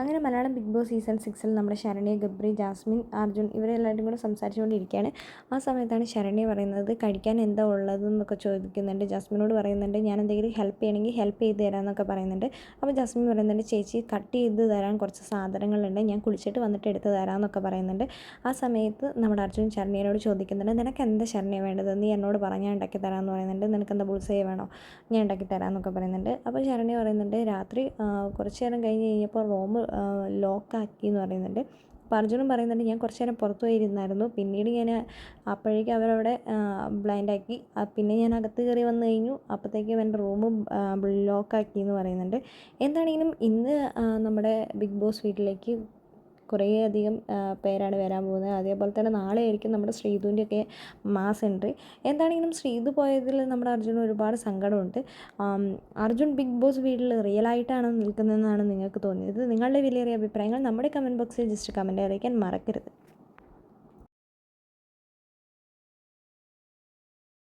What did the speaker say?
അങ്ങനെ Malayalam big boss season സിക്സിൽ നമ്മുടെ ശരണ്യ ഗബ്രി ജാസ്മിൻ അർജുൻ ഇവരെല്ലാവരും കൂടെ സംസാരിച്ചുകൊണ്ടിരിക്കുകയാണ്. ആ സമയത്താണ് ശരണ്യ പറയുന്നത് കഴിക്കാൻ എന്താ ഉള്ളതെന്നൊക്കെ ചോദിക്കുന്നുണ്ട്. ജാസ്മിനോട് പറയുന്നുണ്ട് ഞാൻ എന്തെങ്കിലും ഹെൽപ്പ് ചെയ്യണമെങ്കിൽ ഹെൽപ്പ് ചെയ്ത് തരാമെന്നൊക്കെ പറയുന്നുണ്ട്. അപ്പോൾ ജാസ്മിൻ പറയുന്നുണ്ട് ചേച്ചി കട്ട് ചെയ്ത് തരാൻ കുറച്ച് സാധനങ്ങളുണ്ട്. ഞാൻ കുളിച്ചിട്ട് വന്നിട്ട് എടുത്ത് തരാമെന്നൊക്കെ പറയുന്നുണ്ട്. ആ സമയത്ത് നമ്മുടെ അർജുൻ ശരണ്യനോട് ചോദിക്കുന്നുണ്ട് നിനക്ക് എന്താ ശരണ്യ വേണ്ടത്? നീ എന്നോട് പറഞ്ഞാൽ ഉണ്ടാക്കി തരാമെന്ന് പറയുന്നുണ്ട്. നിനക്ക് എന്താ ബുൾസൈ വേണോ? ഞാൻ ഉണ്ടാക്കി തരാമെന്നൊക്കെ പറയുന്നുണ്ട്. അപ്പോൾ ശരണ്യ പറയുന്നുണ്ട് രാത്രി കുറച്ച് നേരം കഴിഞ്ഞ് കഴിഞ്ഞപ്പോൾ റൂം ലോക്കാക്കി എന്ന് പറയുന്നുണ്ട്. അപ്പോൾ അർജുനും പറയുന്നുണ്ട് ഞാൻ കുറച്ച് നേരം പുറത്തു പോയിരുന്നായിരുന്നു. പിന്നീട് ഞാൻ അപ്പോഴേക്കും അവരവിടെ ബ്ലൈൻഡാക്കി. പിന്നെ ഞാൻ അകത്ത് കയറി വന്നു കഴിഞ്ഞു. അപ്പോഴത്തേക്കും എന്റെ റൂം ലോക്കാക്കി എന്ന് പറയുന്നുണ്ട്. എന്താണെങ്കിലും ഇന്ന് നമ്മുടെ ബിഗ് ബോസ് വീട്ടിലേക്ക് കുറേ അധികം പേരാണ് വരാൻ പോകുന്നത്. അതേപോലെ തന്നെ നാളെ ആയിരിക്കും നമ്മുടെ ശ്രീധുവിന്റെയൊക്കെ മാസ് എൻട്രി. എന്താണെങ്കിലും ശ്രീധു പോയതിൽ നമ്മുടെ അർജുന് ഒരുപാട് സങ്കടമുണ്ട്. അർജുൻ ബിഗ് ബോസ് വീട്ടിൽ റിയൽ ആയിട്ടാണ് നിൽക്കുന്നതെന്നാണ് നിങ്ങൾക്ക് തോന്നിയത്. നിങ്ങളുടെ വിലയേറിയ അഭിപ്രായങ്ങൾ നമ്മുടെ കമന്റ് ബോക്സിൽ ജസ്റ്റ് കമന്റ് അറിയിക്കാൻ മറക്കരുത്.